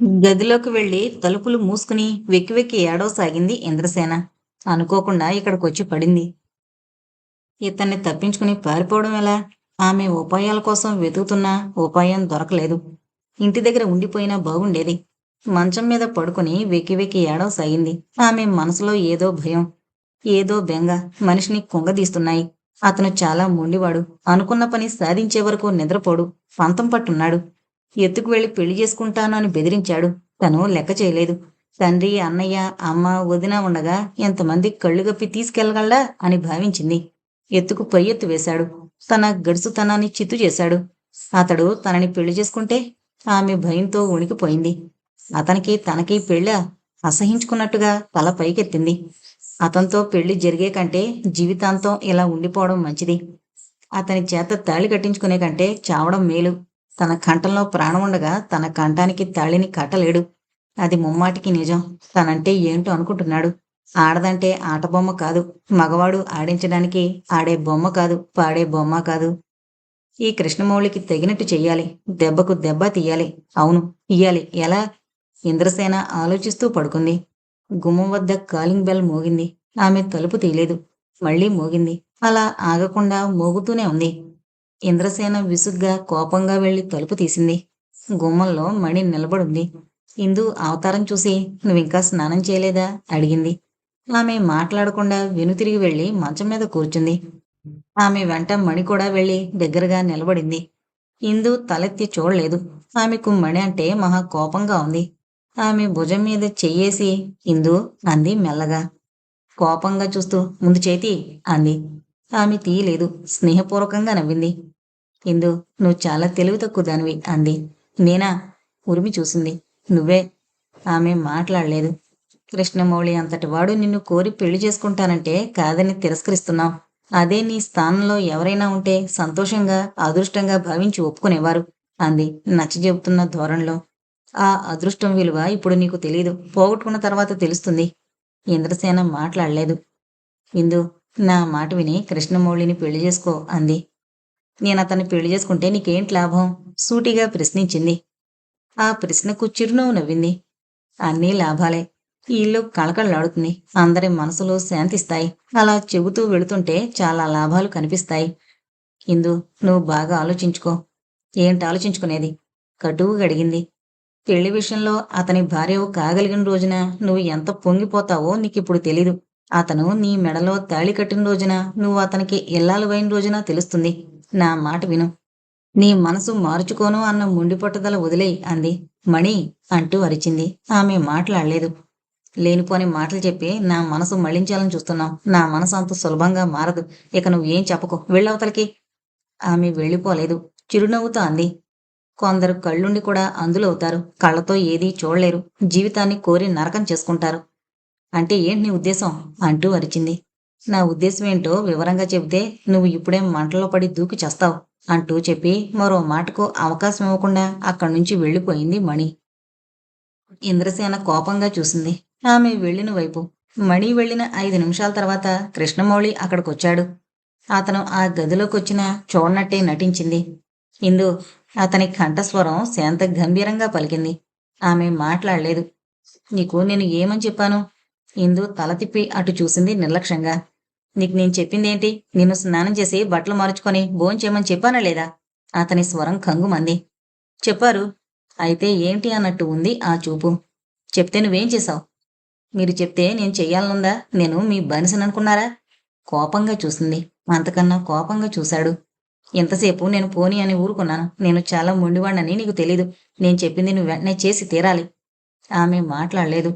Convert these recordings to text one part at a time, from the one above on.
గదిలోకి వెళ్ళి తలుపులు మూసుకుని వెక్కి వెక్కి ఏడవసాగింది ఇంద్రసేన. అనుకోకుండా ఇక్కడికొచ్చి పడింది. ఇతన్ని తప్పించుకుని పారిపోవడం ఎలా? ఆమె ఉపాయాల కోసం వెతుకుతున్నా ఉపాయం దొరకలేదు. ఇంటి దగ్గర ఉండిపోయినా బాగుండేది. మంచం మీద పడుకుని వెక్కి వెక్కి ఏడవసాగింది ఆమె మనసులో ఏదో భయం ఏదో బెంగ మనిషిని కుంగదీస్తున్నాయి. అతను చాలా మొండివాడు. అనుకున్న పని సాధించే వరకు నిద్రపోడు. పంతం పట్టున్నాడు. ఎత్తుకు వెళ్ళి పెళ్ళి చేసుకుంటాను అని బెదిరించాడు. తను లెక్క చేయలేదు. తండ్రి అన్నయ్య అమ్మ వదిన ఉండగా ఎంతమంది కళ్ళు గప్పి తీసుకెళ్ళగలడా అని భావించింది. ఎత్తుకు పై ఎత్తు వేశాడు. తన గడుసుతనాన్ని చిత్తు చేశాడు. అతడు తనని పెళ్ళి చేసుకుంటే ఆమె భయంతో ఉణికిపోయింది అతనికి తనకి పెళ్ళ అసహించుకున్నట్టుగా తల పైకెత్తింది. అతనితో పెళ్ళి జరిగే కంటే జీవితాంతం ఇలా ఉండిపోవడం మంచిది. అతని చేత తాళి కట్టించుకునే కంటే చావడం మేలు. తన కంఠంలో ప్రాణం ఉండగా తన కంఠానికి తాళిని కట్టలేడు. అది ముమ్మాటికి నిజం. తనంటే ఏంటో అనుకుంటున్నాడు. ఆడదంటే ఆట బొమ్మ కాదు. మగవాడు ఆడించడానికి ఆడే బొమ్మ కాదు పాడే బొమ్మ కాదు. ఈ కృష్ణమౌళికి తగినట్టు చెయ్యాలి. దెబ్బకు దెబ్బ తీయాలి. అవును ఇయ్యాలి ఎలా? ఇంద్రసేన ఆలోచిస్తూ పడుకుంది. గుమ్మం వద్ద కాలింగ్ బెల్ మోగింది. ఆమె తలుపు తీయలేదు. మళ్ళీ మోగింది. అలా ఆగకుండా మోగుతూనే ఉంది. ఇంద్రసేన విసుగ్గా కోపంగా వెళ్ళి తలుపు తీసింది. గుమ్మంలో మణి నిలబడుంది. ఇందు అవతారం చూసి నువ్వింకా స్నానం చేయలేదా? అడిగింది. ఆమె మాట్లాడకుండా వెనుతిరిగి వెళ్ళి మంచం మీద కూర్చుంది. ఆమె వెంట మణి కూడా వెళ్ళి దగ్గరగా నిలబడింది. ఇందు తలెత్తి చూడలేదు. ఆమెకు మణి అంటే మహా కోపంగా ఉంది. ఆమె భుజం మీద చెయ్యేసి ఇందు అంది మెల్లగా. కోపంగా చూస్తూ ముందు చేతి అంది. ఆమె తీయలేదు. స్నేహపూర్వకంగా నవ్వింది. ఇందు నువ్వు చాలా తెలివి తక్కువ దానివి అంది. నేనా? ఉరిమి చూసింది. నువ్వే. ఆమె మాట్లాడలేదు. కృష్ణమౌళి అంతటి వాడు నిన్ను కోరి పెళ్ళి చేసుకుంటానంటే కాదని తిరస్కరిస్తున్నావు. అదే నీ స్థానంలో ఎవరైనా ఉంటే సంతోషంగా అదృష్టంగా భావించి ఒప్పుకునేవారు అంది నచ్చ చెబుతున్న ధోరణిలో. ఆ అదృష్టం విలువ ఇప్పుడు నీకు తెలియదు పోగొట్టుకున్న తర్వాత తెలుస్తుంది. ఇంద్రసేన మాట్లాడలేదు. ఇందు నా మాట విని కృష్ణమౌళిని పెళ్ళి చేసుకో అంది. నేను అతన్ని పెళ్ళి చేసుకుంటే నీకేంటి లాభం? సూటిగా ప్రశ్నించింది. ఆ ప్రశ్నకు చిరునవ్వు నవ్వింది. అన్నీ లాభాలే. ఇల్లు కళకళలాడుతుంది. అందరి మనసులు శాంతిస్తాయి. అలా చెబుతూ వెళుతుంటే చాలా లాభాలు కనిపిస్తాయి. ఇందు నువ్వు బాగా ఆలోచించుకో. ఏంటి ఆలోచించుకునేది? కటువుగా అడిగింది. పెళ్ళి విషయంలో అతని భార్యవు కాగలిగిన రోజున నువ్వు ఎంత పొంగిపోతావో నీకిప్పుడు తెలీదు. అతను నీ మెడలో తాళి కట్టిన రోజున నువ్వు అతనికి ఇల్లాలువైన రోజున తెలుస్తుంది. నా మాట విను. నీ మనసు మార్చుకోను అన్న ముండి పట్టుదల వదిలేయి అంది. మణి అంటూ అరిచింది. ఆమె మాట్లాడలేదు. లేనిపోని మాటలు చెప్పి నా మనసు మళ్ళించాలని చూస్తున్నావు నా మనసు అంత సులభంగా మారదు. ఇక నువ్వు ఏం చెప్పకు. వెళ్ళవతలకి ఆమె వెళ్ళిపోలేదు. చిరునవ్వుతో అంది. కొందరు కళ్ళుండి కూడా అందులో అవుతారు. కళ్ళతో ఏదీ చూడలేరు. జీవితాన్ని కోరి నరకం చేసుకుంటారు. అంటే ఏంటి నీ ఉద్దేశం? అంటూ అరిచింది. నా ఉద్దేశం ఏంటో వివరంగా చెబితే నువ్వు ఇప్పుడే మంటలో పడి దూకి చేస్తావు అంటూ చెప్పి మరో మాటకు అవకాశం ఇవ్వకుండా అక్కడి నుంచి వెళ్ళిపోయింది మణి. ఇంద్రసేన కోపంగా చూసింది. ఆమె వెళ్ళిన వైపు. మణి వెళ్ళిన ఐదు నిమిషాల తర్వాత కృష్ణమౌళి అక్కడికొచ్చాడు. అతను ఆ గదిలోకి వచ్చిన చూడనట్టే నటించింది. ఇందు అతని కంఠస్వరం శాంత గంభీరంగా పలికింది. ఆమె మాట్లాడలేదు. నీకు నేను ఏమని చెప్పాను? ఇందు తల తిప్పి అటు చూసింది నిర్లక్ష్యంగా. నీకు నేను చెప్పిందేంటి? నిన్ను స్నానం చేసి బట్టలు మార్చుకొని భోంచేయమని చెప్పానా లేదా? అతని స్వరం కంగుమంది. చెప్పారు. అయితే ఏంటి అన్నట్టు ఉంది ఆ చూపు. చెప్తే నువ్వేం చేశావు? మీరు చెప్తే నేను చెయ్యాలనుందా? నేను మీ బనిసననుకున్నారా కోపంగా చూసింది. అంతకన్నా కోపంగా చూశాడు. ఎంతసేపు నేను పోనీ అని ఊరుకున్నాను. నేను చాలా మొండివాణ్ణని నీకు తెలీదు. నేను చెప్పింది నువ్వు వెంటనే చేసి తీరాలి. ఆమె మాట్లాడలేదు.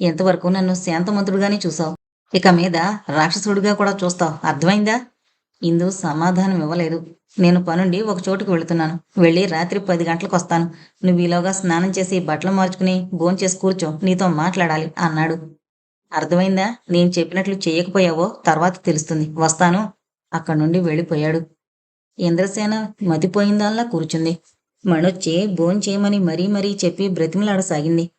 ఎంతవరకు నన్ను శాంతమంతుడుగానే చూసావు? ఇక మీద రాక్షసుడిగా కూడా చూస్తావు. అర్థమైందా? ఇందు సమాధానం ఇవ్వలేదు. నేను పనుండి ఒక చోటుకు వెళుతున్నాను. వెళ్ళి రాత్రి పది గంటలకు వస్తాను. నువ్వు ఈలోగా స్నానం చేసి బట్టలు మార్చుకుని భోంచేసి కూర్చో. నీతో మాట్లాడాలి అన్నాడు. అర్థమైందా? నేను చెప్పినట్లు చేయకపోయావో తర్వాత తెలుస్తుంది. వస్తాను. అక్కడి నుండి వెళ్ళిపోయాడు. ఇంద్రసేన మతిపోయిందాల్లా కూర్చుంది. మణొచ్చి భోంచేయమని మరీ మరీ చెప్పి బ్రతిమలాడసాగింది.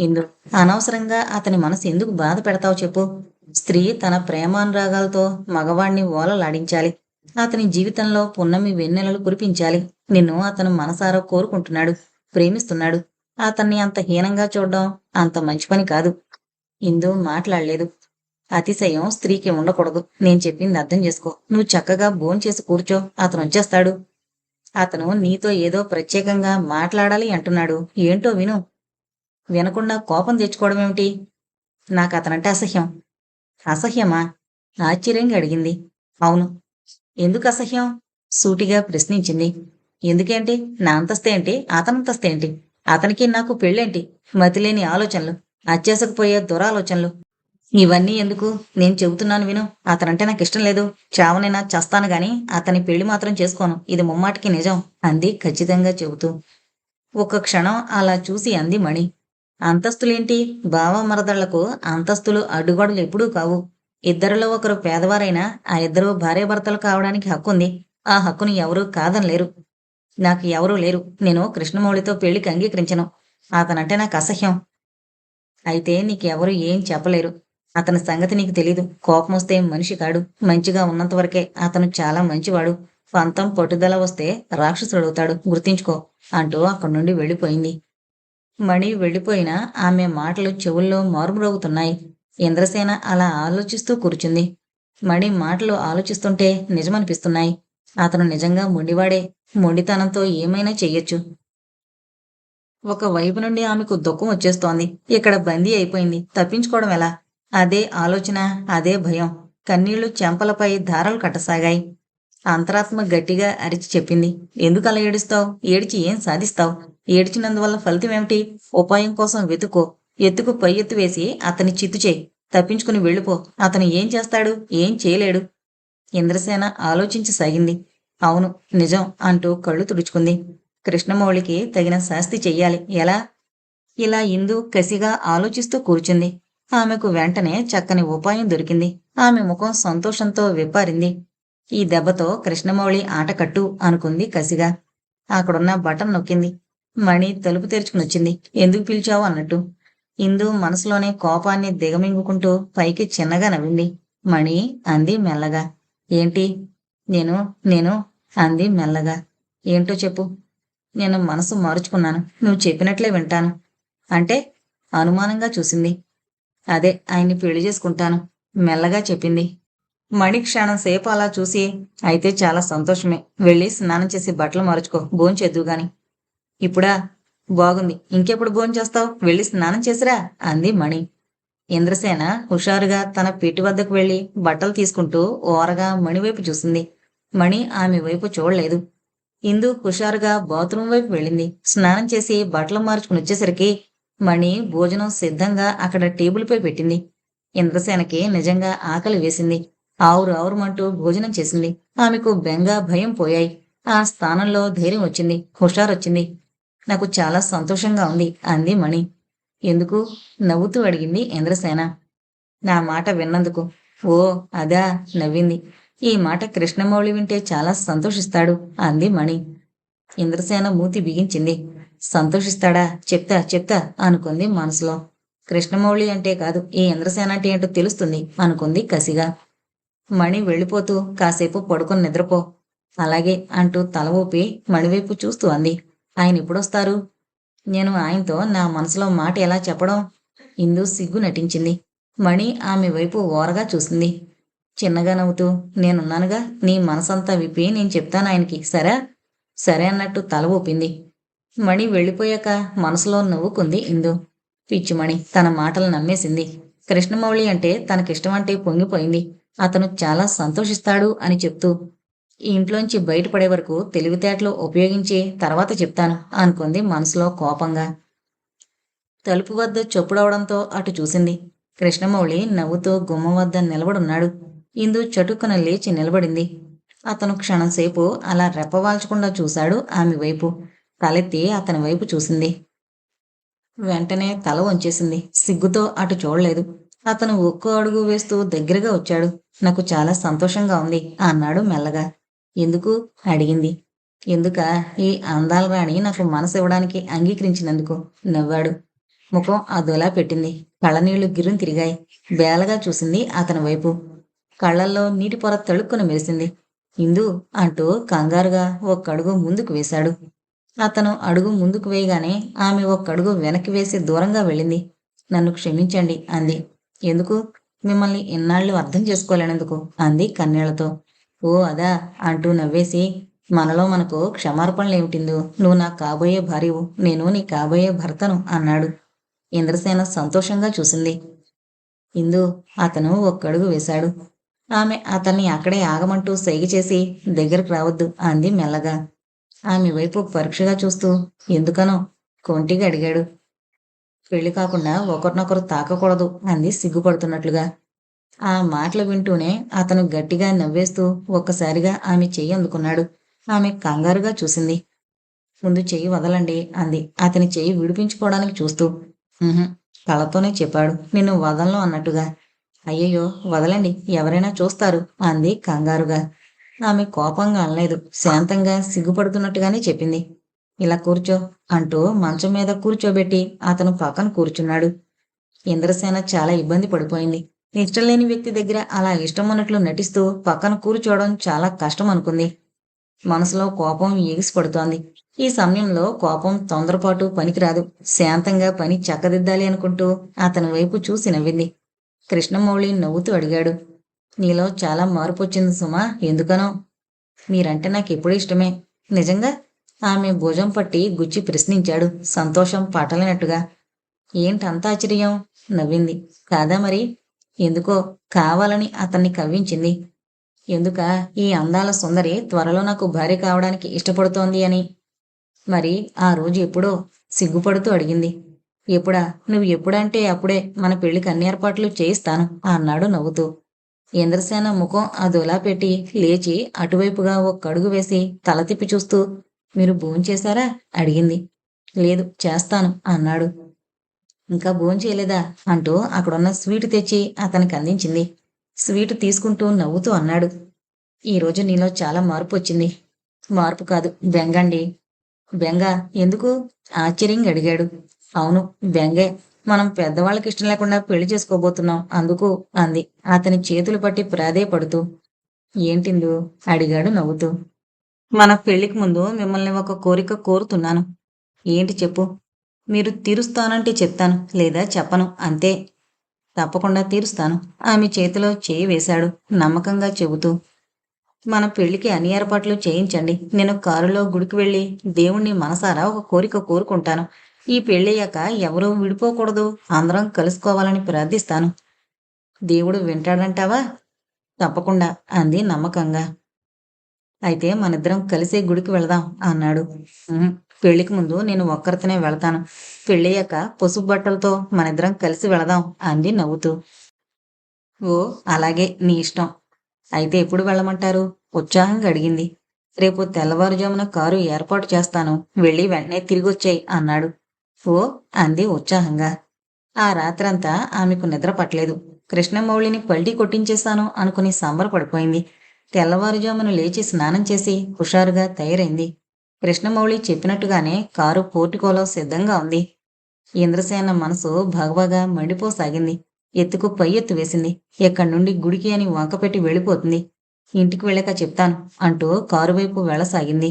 ఇందు అనవసరంగా అతని మనసు ఎందుకు బాధ పెడతావు చెప్పు. స్త్రీ తన ప్రేమానురాగాలతో మగవాణ్ణి ఓలలాడించాలి అతని జీవితంలో పున్నమి వెన్నెలలు కురిపించాలి. నిన్ను అతను మనసారా కోరుకుంటున్నాడు ప్రేమిస్తున్నాడు. అతన్ని అంత హీనంగా చూడడం అంత మంచి పని కాదు. ఇందు మాట్లాడలేదు. అతిశయం స్త్రీకి ఉండకూడదు. నేను చెప్పింది అర్థం చేసుకో. నువ్వు చక్కగా భోంచేసి కూర్చో. అతను వచ్చేస్తాడు. అతను నీతో ఏదో ప్రత్యేకంగా మాట్లాడాలి అంటున్నాడు. ఏంటో విను. వినకుండా కోపం తెచ్చుకోవడం ఏమిటి? నాకు అతనంటే అసహ్యం. అసహ్యమా? ఆశ్చర్యంగా అడిగింది. అవును. ఎందుకు అసహ్యం? సూటిగా ప్రశ్నించింది. ఎందుకేంటి? నా అంతస్తేంటి అతనంతస్తేంటి అతనికి నాకు పెళ్ళేంటి? మతిలేని ఆలోచనలు అచ్చేసకపోయే దురాలోచనలు. ఇవన్నీ ఎందుకు? నేను చెబుతున్నాను విను. అతనంటే నాకు ఇష్టం లేదు. చావనైనా చస్తాను గాని అతని పెళ్ళి మాత్రం చేసుకోను. ఇది ముమ్మాటికి నిజం అంది ఖచ్చితంగా చెబుతూ. ఒక క్షణం అలా చూసి అంది మణి. అంతస్తులేంటి? బావ మరదళ్ళకు అంతస్తులు అడ్డుగోడలు ఎప్పుడూ కావు. ఇద్దరిలో ఒకరు పేదవారైనా ఆ ఇద్దరు భార్యాభర్తలు కావడానికి హక్కుంది. ఆ హక్కుని ఎవరూ కాదనలేరు. నాకు ఎవరూ లేరు. నేను కృష్ణమౌళితో పెళ్ళికి అంగీకరించను. అతనంటే నాకు అసహ్యం. అయితే నీకెవరు ఏం చెప్పలేరు. అతని సంగతి నీకు తెలీదు. కోపం వస్తే మనిషి కాడు. మంచిగా ఉన్నంత వరకే అతను చాలా మంచివాడు. పంతం పట్టుదల వస్తే రాక్షసుడు అవుతాడు గుర్తించుకో. అంటూ అక్కడి నుండి వెళ్ళిపోయింది. మణి వెళ్ళిపోయినా ఆమె మాటలు చెవుల్లో మారుమ్రోగుతున్నాయి. ఇంద్రసేన అలా ఆలోచిస్తూ కూర్చుంది. మణి మాటలు ఆలోచిస్తుంటే నిజమనిపిస్తున్నాయి. అతను నిజంగా మొండివాడే. మొండితనంతో ఏమైనా చెయ్యొచ్చు. ఒక వైపు నుండి ఆమెకు దుఃఖం వచ్చేస్తోంది. ఇక్కడ బందీ అయిపోయింది. తప్పించుకోవడం ఎలా? అదే ఆలోచన అదే భయం. కన్నీళ్ళు చెంపలపై ధారలు కట్టసాగాయి. అంతరాత్మ గట్టిగా అరిచి చెప్పింది. ఎందుకు అలా ఏడుస్తావు? ఏడిచి ఏం సాధిస్తావు? ఏడిచినందువల్ల ఫలితం ఏమిటి? ఉపాయం కోసం వెతుకో. ఎత్తుకు పై ఎత్తు వేసి అతని చిత్తు చేయి. తప్పించుకుని వెళ్ళిపో. అతను ఏం చేస్తాడు? ఏం చేయలేడు. ఇంద్రసేన ఆలోచించసాగింది అవును నిజం అంటూ కళ్ళు తుడుచుకుంది. కృష్ణమౌళికి తగిన శాస్తి చెయ్యాలి. ఎలా? ఇలా ఇందు కసిగా ఆలోచిస్తూ కూర్చుంది. ఆమెకు వెంటనే చక్కని ఉపాయం దొరికింది. ఆమె ముఖం సంతోషంతో విప్పారింది ఈ దెబ్బతో కృష్ణమౌళి ఆట కట్టు అనుకుంది కసిగా. అక్కడున్న బటన్ నొక్కింది. మణి తలుపు తెరుచుకుని వచ్చింది. ఎందుకు పిలిచావు? అన్నట్టు. ఇందు మనసులోనే కోపాన్ని దిగమింగుకుంటూ పైకి చిన్నగా నవ్వింది. మణి అంది మెల్లగా. ఏంటి? నేను నేను? అంది మెల్లగా. ఏంటో చెప్పు. నేను మనసు మారుచుకున్నాను. నువ్వు చెప్పినట్లే వింటాను. అంటే అనుమానంగా చూసింది. అదే ఆయన్ని పెళ్ళి చేసుకుంటాను. మెల్లగా చెప్పింది. మణి క్షణం సేపు అలా చూసి అయితే చాలా సంతోషమే. వెళ్ళి స్నానం చేసి బట్టలు మార్చుకో భోంచేద్దు గాని. ఇప్పుడా? బాగుంది. ఇంకెప్పుడు భోంచేస్తావు వెళ్ళి స్నానం చేసిరా? అంది మణి. ఇంద్రసేన హుషారుగా తన పెట్టి వద్దకు వెళ్ళి బట్టలు తీసుకుంటూ ఓరగా మణి వైపు చూసింది. మణి ఆమె వైపు చూడలేదు. ఇందు హుషారుగా బాత్రూమ్ వైపు వెళ్ళింది. స్నానం చేసి బట్టలు మార్చుకుని వచ్చేసరికి మణి భోజనం సిద్ధంగా అక్కడ టేబుల్పై పెట్టింది. ఇంద్రసేనకి నిజంగా ఆకలి వేసింది. ఆవురు ఆవురుమంటూ భోజనం చేసింది. ఆమెకు బెంగ భయం పోయాయి. ఆ స్థానంలో ధైర్యం వచ్చింది. హుషారొచ్చింది నాకు చాలా సంతోషంగా ఉంది అంది మణి. ఎందుకు? నవ్వుతూ అడిగింది ఇంద్రసేన. నా మాట విన్నందుకు. ఓ అదా నవ్వింది. ఈ మాట కృష్ణమౌళి వింటే చాలా సంతోషిస్తాడు అంది మణి. ఇంద్రసేన మూతి బిగించింది. సంతోషిస్తాడా? చెప్తా చెప్తా అనుకుంది మనసులో. కృష్ణమౌళి అంటే కాదు ఈ ఇంద్రసేన అంటే ఏంటో తెలుస్తుంది అనుకుంది కసిగా. మణి వెళ్ళిపోతూ కాసేపు పడుకొని నిద్రపో. అలాగే అంటూ తల ఊపి మణివైపు చూస్తూ అంది. ఆయన ఎప్పుడొస్తారు? నేను ఆయనతో నా మనసులో మాట ఎలా చెప్పడం? ఇందు సిగ్గు నటించింది. మణి ఆమె వైపు ఓరగా చూసింది. చిన్నగా నవ్వుతూ నేనున్నానుగా నీ మనసంతా విప్పి నేను చెప్తాను ఆయనకి సరే? సరే అన్నట్టు తల ఊపింది. మణి వెళ్ళిపోయాక మనసులో నవ్వుకుంది ఇందు. పిచ్చిమణి తన మాటలు నమ్మేసింది. కృష్ణమౌళి అంటే తనకిష్టమంటే పొంగిపోయింది. అతను చాలా సంతోషిస్తాడు అని చెప్తూ ఈ ఇంట్లోంచి బయటపడే వరకు తెలివితేటలు ఉపయోగించి తర్వాత చెప్తాను అనుకుంది మనసులో కోపంగా. తలుపు వద్ద చొప్పుడవడంతో అటు చూసింది. కృష్ణమౌళి నవ్వుతూ గుమ్మం వద్ద నిలబడున్నాడు. ఇందు చటుక్కున లేచి నిలబడింది. అతను క్షణంసేపు అలా రెప్పవాల్చకుండా చూశాడు ఆమె వైపు. తలెత్తి అతని వైపు చూసింది. వెంటనే తల వంచేసింది. సిగ్గుతో అటు చూడలేదు. అతను ఒక్కో అడుగు వేస్తూ దగ్గరగా వచ్చాడు. నాకు చాలా సంతోషంగా ఉంది అన్నాడు మెల్లగా. ఎందుకు? అడిగింది. ఎందుక? ఈ అందాల రాణి నాకు మనసు ఇవ్వడానికి అంగీకరించినందుకు నవ్వాడు. ముఖం అదోలా పెట్టింది. కళ్ళనీళ్ళు గిర్రం తిరిగాయి. బేలగా చూసింది అతని వైపు. కళ్ళల్లో నీటి పొర తళుక్కున మెరిసింది. ఇందు అంటూ కంగారుగా ఒక్కడుగు ముందుకు వేశాడు. అతను అడుగు ముందుకు వేయగానే ఆమె ఒక్కడుగు వెనక్కి వేసి దూరంగా వెళ్ళింది. నన్ను క్షమించండి అంది. ఎందుకు? మిమ్మల్ని ఇన్నాళ్ళు అర్థం చేసుకోలేనందుకు అంది కన్నీళ్ళతో. ఓ అదా అంటూ నవ్వేసి. మనలో మనకు క్షమార్పణలు ఏమిటిందో? నువ్వు నా కాబోయే భార్యవు నేను నీ కాబోయే భర్తను అన్నాడు. ఇంద్రసేన సంతోషంగా చూసింది. ఇందు అతను ఒక్కడుగు వేశాడు. ఆమె అతన్ని అక్కడే ఆగమంటూ సైగ చేసి దగ్గరకు రావద్దు అంది మెల్లగా. ఆమె వైపు పరీక్షగా చూస్తూ ఎందుకనో కొంటిగా అడిగాడు. పెళ్ళి కాకుండా ఒకరినొకరు తాకకూడదు అంది సిగ్గుపడుతున్నట్లుగా. ఆ మాటలు వింటూనే అతను గట్టిగా నవ్వేస్తూ ఒక్కసారిగా ఆమె చెయ్యి అందుకున్నాడు. ఆమె కంగారుగా చూసింది. ముందు చెయ్యి వదలండి అంది. అతని చెయ్యి విడిపించుకోవడానికి చూస్తూ. కళతోనే చెప్పాడు. నిన్ను వదలను అన్నట్టుగా. అయ్యయ్యో వదలండి. ఎవరైనా చూస్తారు అంది కంగారుగా. ఆమె కోపంగా అనలేదు. శాంతంగా సిగ్గుపడుతున్నట్టుగానే చెప్పింది. ఇలా కూర్చో అంటూ మంచం మీద కూర్చోబెట్టి అతను పక్కన కూర్చున్నాడు. ఇంద్రసేన చాలా ఇబ్బంది పడిపోయింది. ఇష్టం లేని వ్యక్తి దగ్గర అలా ఇష్టం ఉన్నట్లు నటిస్తూ పక్కన కూర్చోవడం చాలా కష్టం అనుకుంది. మనసులో కోపం ఎగిసి పడుతోంది. ఈ సమయంలో కోపం తొందరపాటు పనికిరాదు. శాంతంగా పని చక్కదిద్దాలి అనుకుంటూ అతని వైపు చూసి నవ్వింది. కృష్ణమౌళి నవ్వుతూ అడిగాడు. నీలో చాలా మార్పు వచ్చింది సుమా. ఎందుకనో? మీరంటే నాకు ఎప్పుడూ ఇష్టమే. నిజంగా? ఆమె భుజం పట్టి గుచ్చి ప్రశ్నించాడు. సంతోషం పట్టలేనట్టుగా ఏంటంత ఆశ్చర్యం? నవ్వింది. కాదా మరి? ఎందుకో కావాలని అతన్ని కవ్వించింది. ఎందుక? ఈ అందాల సుందరి త్వరలో నాకు భార్య కావడానికి ఇష్టపడుతోంది అని. మరి ఆ రోజు ఎప్పుడో సిగ్గుపడుతూ అడిగింది. ఎప్పుడా? నువ్వు ఎప్పుడంటే అప్పుడే మన పెళ్ళికి అన్ని ఏర్పాట్లు చేయిస్తాను అన్నాడు నవ్వుతూ. ఇంద్రసేన ముఖం అదోలా పెట్టి లేచి అటువైపుగా ఒక్క కడుగు వేసి తల తిప్పి చూస్తూ మీరు భోంచేశారా అడిగింది. లేదు చేస్తాను అన్నాడు. ఇంకా భోంచేయలేదా అంటూ అక్కడున్న స్వీట్ తెచ్చి అతనికి అందించింది. స్వీట్ తీసుకుంటూ నవ్వుతూ అన్నాడు. ఈరోజు నీలో చాలా మార్పు వచ్చింది. మార్పు కాదు బెంగండి బెంగ ఎందుకు? ఆశ్చర్యంగా అడిగాడు. అవును బెంగే. మనం పెద్దవాళ్ళకి ఇష్టం లేకుండా పెళ్ళి చేసుకోబోతున్నాం అందుకు అంది. అతని చేతులు పట్టి ప్రాధేయపడుతూ. ఏంటిందు? అడిగాడు నవ్వుతూ. మన పెళ్ళికి ముందు మిమ్మల్ని ఒక కోరిక కోరుతున్నాను. ఏంటి చెప్పు? మీరు తీరుస్తానంటే చెప్తాను లేదా చెప్పను అంతే. తప్పకుండా తీరుస్తాను. ఆమె చేతిలో చేయి వేశాడు నమ్మకంగా చెబుతూ. మన పెళ్ళికి అన్ని ఏర్పాట్లు చేయించండి. నేను కారులో గుడికి వెళ్ళి దేవుణ్ణి మనసారా ఒక కోరిక కోరుకుంటాను. ఈ పెళ్ళయ్యాక ఎవరూ విడిపోకూడదు. అందరం కలుసుకోవాలని ప్రార్థిస్తాను. దేవుడు వింటాడంటావా? తప్పకుండా అంది నమ్మకంగా. అయితే మనిద్దరం కలిసే గుడికి వెళదాం అన్నాడు. పెళ్ళికి ముందు నేను ఒక్కరితోనే వెళతాను. పెళ్ళయ్యాక పసుపు బట్టలతో మనిద్దరం కలిసి వెళదాం అంది నవ్వుతూ. ఓ అలాగే నీ ఇష్టం. అయితే ఎప్పుడు వెళ్ళమంటారు? ఉత్సాహంగా అడిగింది. రేపు తెల్లవారుజామున కారు ఏర్పాటు చేస్తాను. వెళ్ళి వెంటనే తిరిగి వచ్చాయి అన్నాడు. ఓ అంది ఉత్సాహంగా. ఆ రాత్రంతా ఆమెకు నిద్ర పట్టలేదు. కృష్ణమౌళిని పల్టీ కొట్టించేశాను అనుకుని సంబరపడిపోయింది. తెల్లవారుజామున లేచి స్నానం చేసి హుషారుగా తయారైంది. కృష్ణమౌళి చెప్పినట్టుగానే కారు పోర్టికోలో సిద్ధంగా ఉంది. ఇంద్రసేన మనసు భగభగా మండిపోసాగింది. ఎత్తుకు పై ఎత్తు వేసింది. ఎక్కడి నుండి గుడికి అని వంకపెట్టి వెళ్ళిపోతుంది. ఇంటికి వెళ్ళాక చెప్తాను అంటూ కారు వైపు వెళ్ళసాగింది.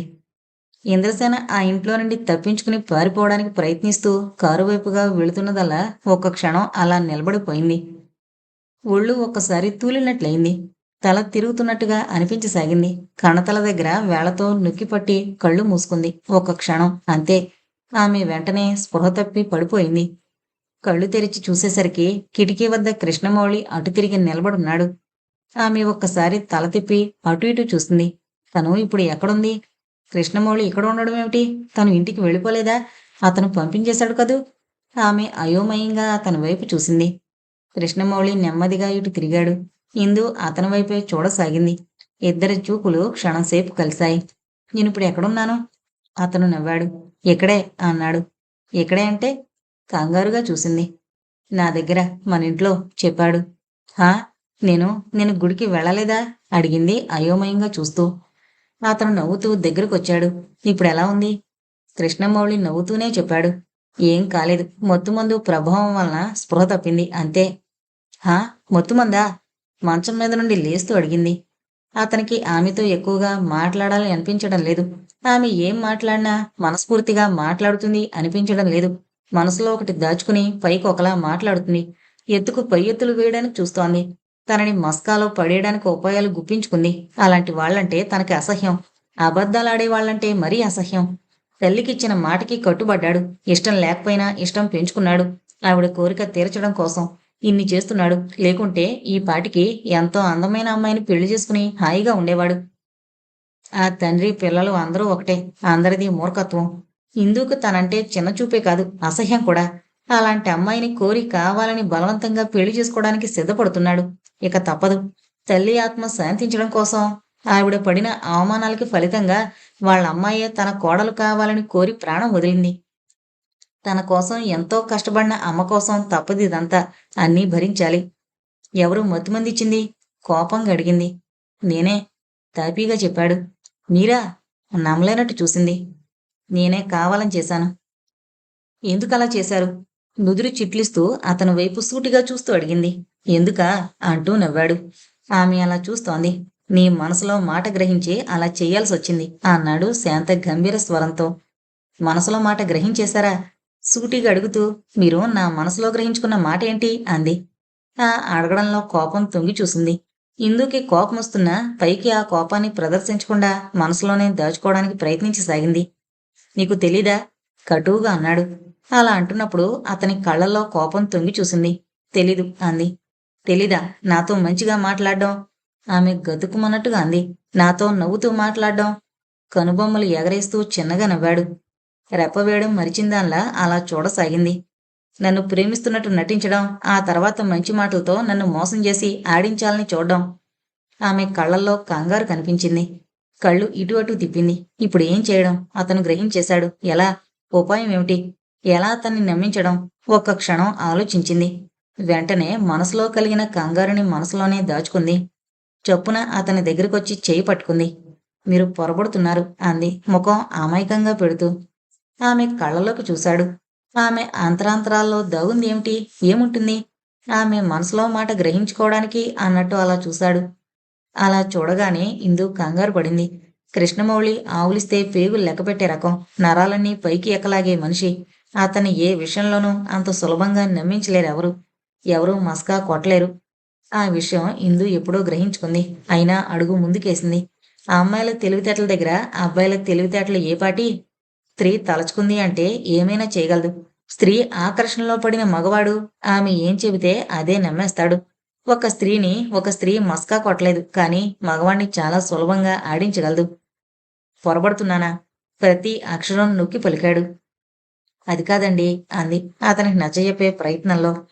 ఇంద్రసేన ఆ ఇంట్లో నుండి తప్పించుకుని పారిపోవడానికి ప్రయత్నిస్తూ కారు వైపుగా వెళుతున్నదల్లా ఒక్క క్షణం అలా నిలబడిపోయింది. ఒళ్ళు ఒక్కసారి తూలినట్లయింది. తల తిరుగుతున్నట్టుగా అనిపించసాగింది. కణతల దగ్గర వేళతో నొక్కిపట్టి కళ్ళు మూసుకుంది. ఒక క్షణం. అంతే. ఆమె వెంటనే స్పృహ తప్పి పడిపోయింది. కళ్ళు తెరిచి చూసేసరికి కిటికీ వద్ద కృష్ణమౌళి అటు తిరిగి నిలబడున్నాడు. ఆమె ఒక్కసారి తల తిప్పి అటు ఇటు చూసింది. తను ఇప్పుడు ఎక్కడుంది? కృష్ణమౌళి ఇక్కడ ఉండడం ఏమిటి? తను ఇంటికి వెళ్ళిపోలేదా? అతను పంపించేశాడు కదూ? ఆమె అయోమయంగా అతని వైపు చూసింది. కృష్ణమౌళి నెమ్మదిగా ఇటు తిరిగాడు. ఇందు అతని వైపే చూడసాగింది. ఇద్దరి చూపులు క్షణంసేపు కలిశాయి. నేనిప్పుడు ఎక్కడున్నాను? అతను నవ్వాడు. ఎక్కడే అన్నాడు. ఎక్కడే అంటే? కంగారుగా చూసింది. నా దగ్గర మన ఇంట్లో చెప్పాడు. హా నేను నేను గుడికి వెళ్ళలేదా? అడిగింది అయోమయంగా చూస్తూ. అతను నవ్వుతూ దగ్గరకొచ్చాడు. ఇప్పుడు ఎలా ఉంది? కృష్ణమౌళి నవ్వుతూనే చెప్పాడు. ఏం కాలేదు. మొత్తుమందు ప్రభావం వలన స్పృహ తప్పింది. అంతే. హా మొత్తుమందా? మంచం మీద నుండి లేస్తూ అడిగింది. అతనికి ఆమెతో ఎక్కువగా మాట్లాడాలని అనిపించడం లేదు. ఆమె ఏం మాట్లాడినా మనస్ఫూర్తిగా మాట్లాడుతుంది అనిపించడం లేదు. మనసులో ఒకటి దాచుకుని పైకి ఒకలా మాట్లాడుతుంది. ఎత్తుకు పై ఎత్తులు వేయడానికి చూస్తోంది. తనని మస్కాలో పడేయడానికి ఉపాయాలు గుప్పించుకుంది. అలాంటి వాళ్ళంటే తనకి అసహ్యం. అబద్ధాలాడే వాళ్ళంటే మరీ అసహ్యం. తల్లికిచ్చిన మాటకి కట్టుబడ్డాడు. ఇష్టం లేకపోయినా ఇష్టం పెంచుకున్నాడు. ఆవిడ కోరిక తీర్చడం కోసం ఇన్ని చేస్తున్నాడు. లేకుంటే ఈ పాటికి ఎంతో అందమైన అమ్మాయిని పెళ్ళి చేసుకుని హాయిగా ఉండేవాడు. ఆ తండ్రి పిల్లలు అందరూ ఒకటే. అందరిది మూర్ఖత్వం. ఇందుకు తనంటే చిన్న చూపే కాదు అసహ్యం కూడా. అలాంటి అమ్మాయిని కోరి కావాలని బలవంతంగా పెళ్ళి చేసుకోవడానికి సిద్ధపడుతున్నాడు. ఇక తప్పదు. తల్లి ఆత్మ శాంతించడం కోసం ఆవిడ పడిన అవమానాలకి ఫలితంగా వాళ్ళ అమ్మాయే తన కోడలు కావాలని కోరి ప్రాణం వదిలింది. తన కోసం ఎంతో కష్టపడిన అమ్మ కోసం తప్పదు ఇదంతా. అన్నీ భరించాలి. ఎవరు మత్తుమందిచ్చింది. కోపంగా అడిగింది. నేనే తాపీగా చెప్పాడు. మీరా నమ్మలేనట్టు చూసింది. నేనే కావాలని చేశాను. ఎందుకలా చేశారు? నుదురు చిట్లిస్తూ అతని వైపు సూటిగా చూస్తూ అడిగింది. ఎందుకా? అంటూ నవ్వాడు. ఆమె అలా చూస్తోంది. నీ మనసులో మాట గ్రహించి అలా చేయాల్సి వచ్చింది అన్నాడు శాంత గంభీర స్వరంతో. మనసులో మాట గ్రహించేశారా? సూటిగా అడుగుతూ మీరు నా మనసులో గ్రహించుకున్న మాట ఏంటి? అంది. ఆ అడగడంలో కోపం తొంగి చూసింది. ఇందుకి కోపం వస్తున్నా పైకి ఆ కోపాన్ని ప్రదర్శించకుండా మనసులోనే దాచుకోవడానికి ప్రయత్నించి సాగింది. నీకు తెలీదా? కటువుగా అన్నాడు. అలా అంటున్నప్పుడు అతని కళ్ళల్లో కోపం తొంగి చూసింది. తెలీదు అంది. తెలీదా? నాతో మంచిగా మాట్లాడడం? ఆమె గతుకుమన్నట్టుగా అంది. నాతో నవ్వుతూ మాట్లాడడం? కనుబొమ్మలు ఎగరేస్తూ చిన్నగా నవ్వాడు. రెప్పవేయడం మరిచిందాన్లా అలా చూడసాగింది. నన్ను ప్రేమిస్తున్నట్టు నటించడం ఆ తర్వాత మంచి మాటలతో నన్ను మోసం చేసి ఆడించాలని చూడడం. ఆమె కళ్ళల్లో కంగారు కనిపించింది. కళ్ళు ఇటు అటు తిప్పింది. ఇప్పుడు ఏం చేయడం? అతను గ్రహించేశాడు. ఎలా? ఉపాయం ఏమిటి? ఎలా అతన్ని నమ్మించడం? ఒక్క క్షణం ఆలోచించింది. వెంటనే మనసులో కలిగిన కంగారుని మనసులోనే దాచుకుంది. చొప్పున అతని దగ్గరకొచ్చి చేయి పట్టుకుంది. మీరు పొరబడుతున్నారు అంది. ముఖం అమాయకంగా పెడుతూ. ఆమె కళ్ళలోకి చూశాడు. ఆమె అంతరాంతరాల్లో దాగుంది ఏమిటి? ఏముంటుంది? ఆమె మనసులో మాట గ్రహించుకోవడానికి అన్నట్టు అలా చూశాడు. అలా చూడగానే ఇందు కంగారు పడింది. కృష్ణమౌళి ఆవులిస్తే పేగులు లెక్కపెట్టే రకం నరాలన్నీ పైకి ఎక్కలాగే మనిషి. అతన్ని ఏ విషయంలోనూ అంత సులభంగా నమ్మించలేరెవరు? ఎవరూ మస్కా కొట్టలేరు. ఆ విషయం ఇందు ఎప్పుడో గ్రహించుకుంది. అయినా అడుగు ముందుకేసింది. ఆ అమ్మాయిల తెలివితేటల దగ్గర అబ్బాయిల తెలివితేటలు ఏ పాటి? స్త్రీ తలచుకుంది అంటే ఏమైనా చేయగలదు. స్త్రీ ఆకర్షణలో పడిన మగవాడు ఆమె ఏం చెబితే అదే నమ్మేస్తాడు. ఒక స్త్రీని ఒక స్త్రీ మస్కా కొట్టలేదు కానీ మగవాణ్ణి చాలా సులభంగా ఆడించగలదు. పొరబడుతున్నానా? ప్రతి అక్షరం నొక్కి పలికాడు. అది కాదండి అంది. అతనికి నచ్చజెప్పే ప్రయత్నంలో.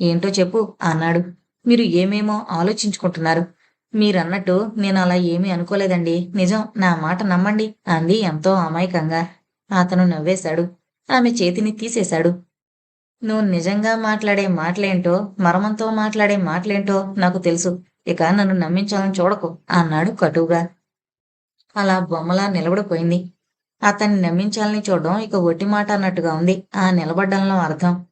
ఏంటో చెప్పు అన్నాడు. మీరు ఏమేమో ఆలోచించుకుంటున్నారు. మీరన్నట్టు నేను అలా ఏమీ అనుకోలేదండి. నిజం నా మాట నమ్మండి అంది ఎంతో అమాయకంగా. అతను నవ్వేశాడు. ఆమె చేతిని తీసేశాడు. నువ్వు నిజంగా మాట్లాడే మాటలేంటో మర్మంతో మాట్లాడే మాటలేంటో నాకు తెలుసు. ఇక నన్ను నమ్మించాలని చూడకు అన్నాడు కటువుగా. అలా బొమ్మలా నిలబడిపోయింది. అతన్ని నమ్మించాలని చూడడం ఇక ఒట్టి మాట అన్నట్టుగా ఉంది. ఆ నిలబడ్డంలో అర్థం.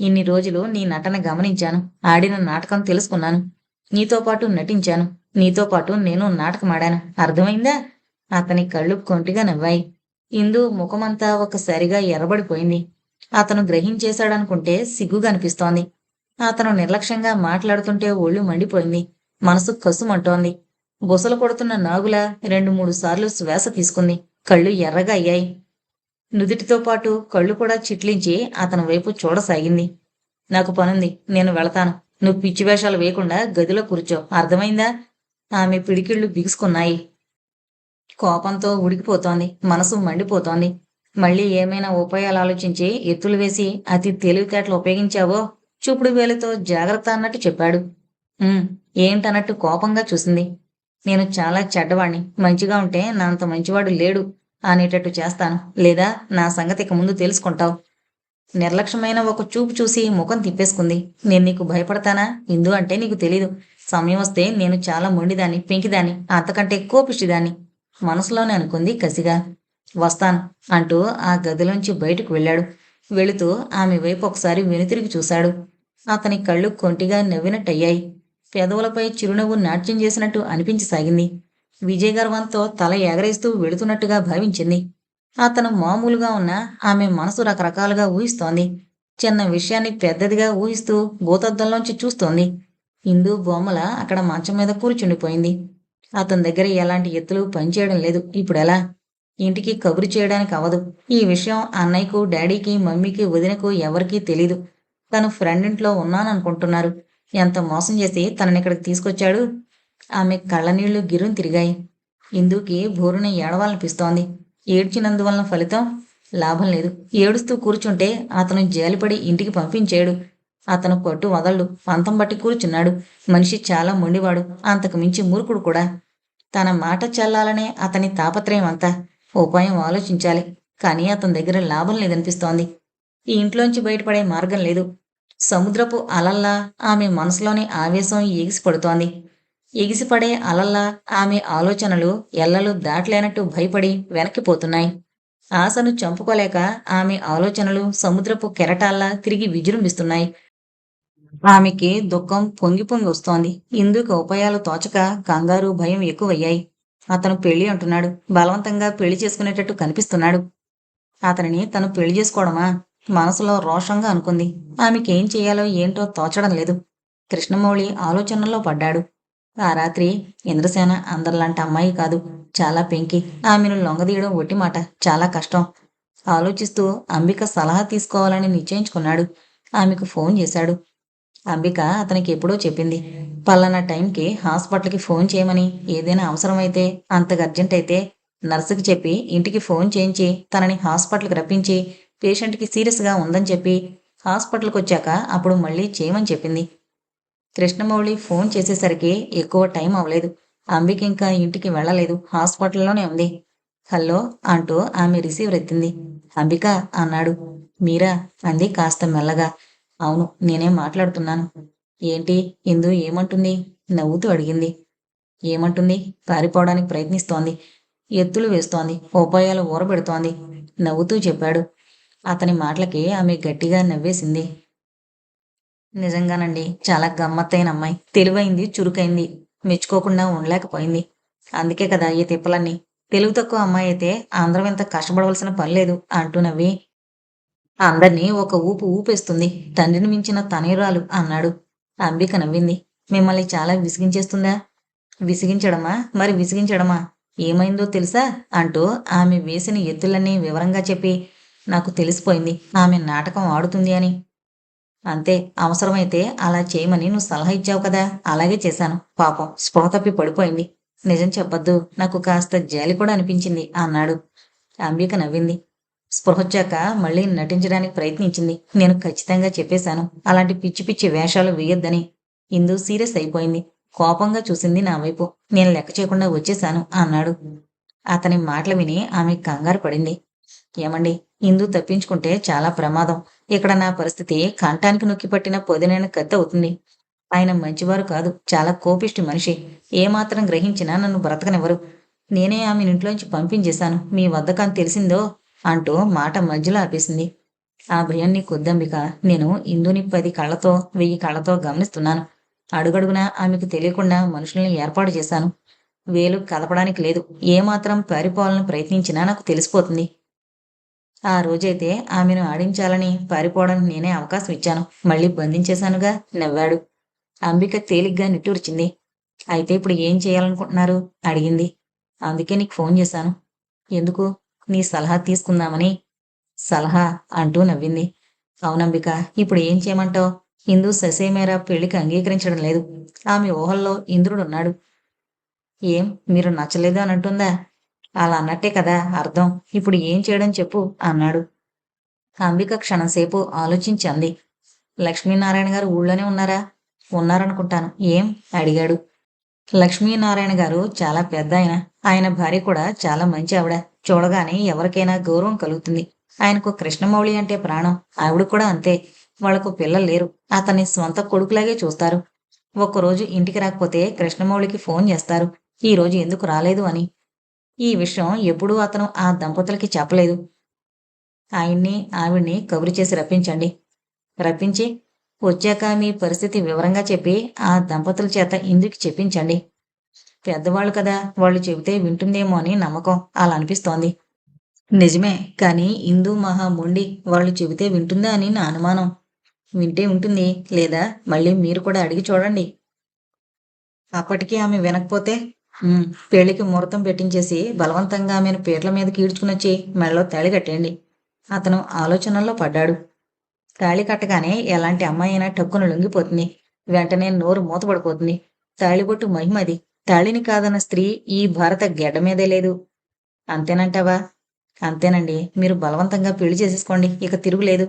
ఇన్ని రోజులు నీ నటన గమనించాను. ఆడిన నాటకం తెలుసుకున్నాను. నీతో పాటు నటించాను. నీతో పాటు నేను నాటకమాడాను అర్థమైందా? అతని కళ్ళు కొంటిగా నవ్వాయి. ఇందు ముఖమంతా ఒకసారిగా ఎర్రబడిపోయింది. అతను గ్రహించేశాడనుకుంటే సిగ్గుగా అనిపిస్తోంది అతను నిర్లక్ష్యంగా మాట్లాడుతుంటే ఒళ్ళు మండిపోయింది. మనసు కసుమంటోంది. బుసలు కొడుతున్న నాగుల రెండు మూడు సార్లు శ్వాస తీసుకుంది. కళ్ళు ఎర్రగా అయ్యాయి. నుదుటితో పాటు కళ్ళు కూడా చిట్లించి అతని వైపు చూడసాగింది. నాకు పనుంది. నేను వెళతాను. నువ్వు పిచ్చి వేషాలు వేయకుండా గదిలో కూర్చో. అర్థమైందా? ఆమె పిడికిళ్ళు బిగుసుకున్నాయి. కోపంతో ఉడికిపోతోంది మనసు మండిపోతోంది. మళ్ళీ ఏమైనా ఉపాయాలు ఆలోచించి ఎత్తులు వేసి అతి తెలివితేటలు ఉపయోగించావో చూపుడు వేలుతో జాగ్రత్త అన్నట్టు చెప్పాడు. ఏంటన్నట్టు కోపంగా చూసింది. నేను చాలా చెడ్డవాణ్ణి. మంచిగా ఉంటే నా అంత మంచివాడు లేడు. అనేటట్టు చేస్తాను. లేదా నా సంగతి ఇక ముందు తెలుసుకుంటావు. నిర్లక్ష్యమైన ఒక చూపు చూసి ముఖం తిప్పేసుకుంది. నేను నీకు భయపడతానా? ఇందు అంటే నీకు తెలీదు. సమయం వస్తే నేను చాలా మొండిదాన్ని పెంకిదాన్ని అంతకంటే కోపిష్టిదాన్ని. మనసులోనే అనుకుంది కసిగా. వస్తాను అంటూ ఆ గదిలోంచి బయటకు వెళ్ళాడు. వెళుతూ ఆమె వైపు ఒకసారి వెనుతిరిగి చూశాడు. అతని కళ్ళు కొంటిగా నవ్వినట్టయ్యాయి. పెదవులపై చిరునవ్వు నాట్యం చేసినట్టు అనిపించసాగింది విజయ్ గర్వంతో తల ఎగరేస్తూ వెళుతున్నట్టుగా భావించింది. అతను మామూలుగా ఉన్న ఆమె మనసు రకరకాలుగా ఊహిస్తోంది. చిన్న విషయాన్ని పెద్దదిగా ఊహిస్తూ భూతద్దంలోంచి చూస్తోంది. ఇందు బొమ్మల అక్కడ మంచం మీద కూర్చుండిపోయింది. అతని దగ్గర ఎలాంటి ఎత్తులు పనిచేయడం లేదు. ఇప్పుడు ఎలా ఇంటికి కబురు చేయడానికి అవదు ఈ విషయం అన్నయ్యకు డాడీకి మమ్మీకి వదినకు ఎవరికీ తెలీదు. తను ఫ్రెండ్ ఇంట్లో ఉన్నాననుకుంటున్నారు. ఎంత మోసం చేసి తనని ఇక్కడికి తీసుకొచ్చాడు? ఆమె కళ్ళనీళ్ళు గిరుని తిరిగాయి. ఇందుకి బోరుని ఏడవాలనిపిస్తోంది. ఏడ్చినందువలన ఫలితం లాభం లేదు. ఏడుస్తూ కూర్చుంటే అతను జాలిపడి ఇంటికి పంపించాడు అతను పట్టు వదళ్ళు. పంతం బట్టి కూర్చున్నాడు. మనిషి చాలా మొండివాడు. అంతకు మించి మూర్ఖుడు కూడా. తన మాట చల్లాలనే అతని తాపత్రయం అంతా. ఉపాయం ఆలోచించాలి. కానీ అతని దగ్గర లాభం లేదనిపిస్తోంది. ఈ ఇంట్లోంచి బయటపడే మార్గం లేదు. సముద్రపు అలల్లా ఆమె మనసులోని ఆవేశం ఎగిసిపడుతోంది. ఎగిసిపడే అలల్లా ఆమె ఆలోచనలు ఎల్లలు దాటలేనట్టు భయపడి వెనక్కిపోతున్నాయి ఆశను చంపుకోలేక ఆమె ఆలోచనలు సముద్రపు కెరటాల్లా తిరిగి విజృంభిస్తున్నాయి. ఆమెకి దుఃఖం పొంగి పొంగి వస్తోంది. ఇందుకు ఉపాయాలు తోచక కంగారు భయం ఎక్కువయ్యాయి. అతను పెళ్ళి అంటున్నాడు. బలవంతంగా పెళ్ళి చేసుకునేటట్టు కనిపిస్తున్నాడు. అతనిని తను పెళ్ళి చేసుకోవడమా? మనసులో రోషంగా అనుకుంది. ఆమెకేం చేయాలో ఏంటో తోచడం లేదు. కృష్ణమౌళి ఆలోచనల్లో పడ్డాడు. ఆ రాత్రి ఇంద్రసేన అందరిలాంటి అమ్మాయి కాదు. చాలా పెంకి. ఆమెను లొంగదీయడం ఒట్టి మాట చాలా కష్టం. ఆలోచిస్తూ అంబిక సలహా తీసుకోవాలని నిశ్చయించుకున్నాడు. ఆమెకు ఫోన్ చేశాడు. అంబిక అతనికి ఎప్పుడో చెప్పింది పలానా టైంకి హాస్పిటల్కి ఫోన్ చేయమని. ఏదైనా అవసరమైతే అంతగా అర్జెంట్ అయితే నర్సుకి చెప్పి ఇంటికి ఫోన్ చేయించి తనని హాస్పిటల్కి రప్పించి పేషెంట్కి సీరియస్గా ఉందని చెప్పి హాస్పిటల్కి వచ్చాక అప్పుడు మళ్ళీ చేయమని చెప్పింది. కృష్ణమౌళి ఫోన్ చేసేసరికి ఎక్కువ టైం అవ్వలేదు. అంబిక ఇంకా ఇంటికి వెళ్ళలేదు. హాస్పిటల్లోనే ఉంది. హలో అంటూ ఆమె రిసీవర్ ఎత్తింది. అంబిక అన్నాడు. మీరా అంది కాస్త మెల్లగా. అవును నేనేం మాట్లాడుతున్నాను. ఏంటి? ఇందు ఏమంటుంది? నవ్వుతూ అడిగింది. ఏమంటుంది? పారిపోవడానికి ప్రయత్నిస్తోంది. ఎత్తులు వేస్తోంది. ఉపాయాలు ఊరబెడుతోంది. నవ్వుతూ చెప్పాడు. అతని మాటలకి ఆమె గట్టిగా నవ్వేసింది. నిజంగానండి చాలా గమ్మత్తైన అమ్మాయి. తెలివైంది చురుకైంది. మెచ్చుకోకుండా ఉండలేకపోయింది. అందుకే కదా ఈ తిప్పలన్నీ. తెలుగు తక్కువ అమ్మాయి అయితే అందరం ఇంత కష్టపడవలసిన పని లేదు అంటూ నవ్వి అందరినీ ఒక ఊపు ఊపేస్తుంది. తండ్రిని మించిన తనయురాలు అన్నాడు. అంబిక నవ్వింది. మిమ్మల్ని చాలా విసిగించేస్తుందా? విసిగించడమా? మరి విసిగించడమా? ఏమైందో తెలుసా? అంటూ ఆమె వేసిన ఎత్తులన్నీ వివరంగా చెప్పి నాకు తెలిసిపోయింది. ఆమె నాటకం ఆడుతుంది అని. అంతే అవసరమైతే అలా చేయమని నువ్వు సలహా ఇచ్చావు కదా? అలాగే చేశాను. పాపం స్పృహ తప్పి పడిపోయింది. నిజం చెప్పొద్దు. నాకు కాస్త జాలి కూడా అనిపించింది అన్నాడు. అంబిక నవ్వింది. స్పృహొచ్చాక మళ్ళీ నటించడానికి ప్రయత్నించింది. నేను ఖచ్చితంగా చెప్పేశాను. అలాంటి పిచ్చి పిచ్చి వేషాలు వేయొద్దని. ఇందు సీరియస్ అయిపోయింది. కోపంగా చూసింది నా వైపు. నేను లెక్క చేయకుండా వచ్చేశాను అన్నాడు. అతని మాటలు విని ఆమె కంగారు పడింది. ఏమండి? ఇందు తప్పించుకుంటే చాలా ప్రమాదం. ఇక్కడ నా పరిస్థితి కంఠానికి నొక్కి పట్టిన పొదినైన కత్తి అవుతుంది. ఆయన మంచివారు కాదు. చాలా కోపిష్టి మనిషి. ఏమాత్రం గ్రహించినా నన్ను బ్రతకనివ్వరు. నేనే ఆమె ఇంట్లోంచి పంపించేశాను. మీ వద్దకని తెలిసిందో అంటూ మాట మధ్యలో ఆపేసింది. ఆ భయం నీ కొద్దంబిక నేను ఇందుని పది కళ్ళతో వెయ్యి కళ్ళతో గమనిస్తున్నాను. అడుగడుగునా ఆమెకు తెలియకుండా మనుషుల్ని ఏర్పాటు చేశాను. వేలు కదపడానికి లేదు. ఏమాత్రం పారిపోవాలని ప్రయత్నించినా నాకు తెలిసిపోతుంది. ఆ రోజైతే ఆమెను ఆడించాలని పారిపోవడానికి నేనే అవకాశం ఇచ్చాను. మళ్ళీ బంధించేశానుగా నవ్వాడు. అంబిక తేలిగ్గా నిట్టూర్చింది. అయితే ఇప్పుడు ఏం చేయాలనుకుంటున్నారు? అడిగింది. అందుకే నీకు ఫోన్ చేశాను. ఎందుకు? నీ సలహా తీసుకుందామని సలహా అంటూ నవ్వింది. అవునంబిక ఇప్పుడు ఏం చేయమంటావు? హిందూ ససేమేరా పెళ్ళికి అంగీకరించడం లేదు. ఆమె ఊహల్లో ఇంద్రుడున్నాడు. ఏం మీరు నచ్చలేదు అని అంటుందా అలా అన్నట్టే కదా అర్థం. ఇప్పుడు ఏం చేయడం చెప్పు అన్నాడు. అంబిక క్షణంసేపు ఆలోచించి అంది లక్ష్మీనారాయణ గారు ఊళ్ళోనే ఉన్నారా? ఉన్నారనుకుంటాను. ఏం? అడిగాడు. లక్ష్మీనారాయణ గారు చాలా పెద్ద ఆయన. ఆయన భార్య కూడా చాలా మంచి ఆవిడ. చూడగానే ఎవరికైనా గౌరవం కలుగుతుంది. ఆయనకు కృష్ణమౌళి అంటే ప్రాణం. ఆవిడ కూడా అంతే. వాళ్ళకు పిల్లలు లేరు. అతన్ని స్వంత కొడుకులాగే చూస్తారు. ఒక్కరోజు ఇంటికి రాకపోతే కృష్ణమౌళికి ఫోన్ చేస్తారు. ఈ రోజు ఎందుకు రాలేదు అని. ఈ విషయం ఎప్పుడూ అతను ఆ దంపతులకి చెప్పలేదు. ఆయన్ని ఆవిడ్ని కబురు చేసి రప్పించండి. రప్పించి వచ్చాక మీ పరిస్థితి వివరంగా చెప్పి ఆ దంపతుల చేత ఇందుకు చెప్పించండి. పెద్దవాళ్ళు కదా వాళ్ళు చెబితే వింటుందేమో అని నమ్మకం. అలా అనిపిస్తోంది. నిజమే కానీ ఇందు మహా మొండి వాళ్ళు చెబితే వింటుందా అని నా అనుమానం. వింటే ఉంటుంది లేదా మళ్ళీ మీరు కూడా అడిగి చూడండి. అప్పటికీ ఆమె వినకపోతే పెళ్ళికి ముహూర్తం పెట్టించేసి బలవంతంగా ఆమెను పీటల మీద కీడ్చుకునొచ్చి మెడలో తాళి కట్టేయండి. అతను ఆలోచనల్లో పడ్డాడు. తాళి కట్టగానే ఎలాంటి అమ్మాయి అయినా టక్కున లొంగిపోతుంది. వెంటనే నోరు మూతపడిపోతుంది. తాళిబొట్టు మహిమది. తాళిని కాదన్న స్త్రీ ఈ భారత గెడ్డ మీదే లేదు. అంతేనంటావా? అంతేనండి. మీరు బలవంతంగా పెళ్ళి చేసేసుకోండి. ఇక తిరుగులేదు.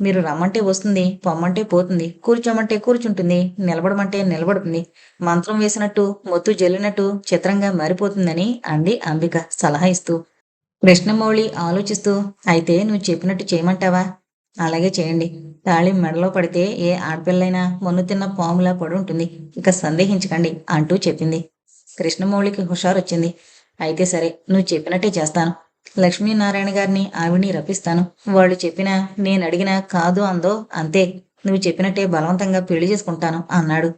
మీరు రమ్మంటే వస్తుంది పొమ్మంటే పోతుంది కూర్చోమంటే కూర్చుంటుంది నిలబడమంటే నిలబడుతుంది మంత్రం వేసినట్టు మొత్తు జల్లినట్టు చిత్రంగా మారిపోతుందని అంది అంబిక సలహా ఇస్తూ. కృష్ణమౌళి ఆలోచిస్తూ అయితే నువ్వు చెప్పినట్టు చేయమంటావా? అలాగే చేయండి. తాళి మెడలో పడితే ఏ ఆడపిల్లైనా మొన్ను తిన్న పాములా పడి ఉంటుంది. ఇక సందేహించకండి అంటూ చెప్పింది. కృష్ణమౌళికి హుషారు వచ్చింది అయితే సరే నువ్వు చెప్పినట్టే చేస్తాను. లక్ష్మీనారాయణ గారిని ఆవిడ్ని రప్పిస్తాను. వాళ్ళు చెప్పినా నేను అడిగినా కాదు అందో అంతే. నువ్వు చెప్పినట్టే బలవంతంగా పెళ్ళి చేసుకుంటాను అన్నాడు.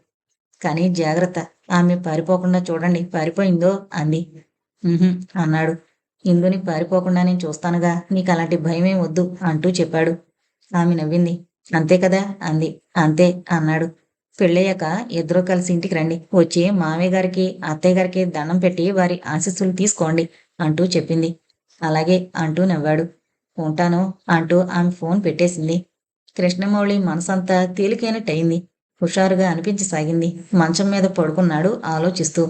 కానీ జాగ్రత్త ఆమె పారిపోకుండా చూడండి పారిపోయిందో అంది. అన్నాడు. ఇందుని పారిపోకుండా నేను చూస్తానుగా నీకు అలాంటి భయమేం వద్దు అంటూ చెప్పాడు. ఆమె నవ్వింది. అంతే కదా? అంది. అంతే అన్నాడు. పెళ్ళయ్యాక ఇద్దరూ కలిసి ఇంటికి రండి. వచ్చి మామయ్య గారికి అత్తయ్య గారికి దండం పెట్టి వారి ఆశీస్సులు తీసుకోండి అంటూ చెప్పింది. అలాగే అంటూ నవ్వాడు. ఉంటాను అంటూ ఆమె ఫోన్ పెట్టేసింది. కృష్ణమౌళి మనసంతా తేలికైనట్టయింది. హుషారుగా అనిపించసాగింది. మంచం మీద పడుకున్నాడు ఆలోచిస్తూ.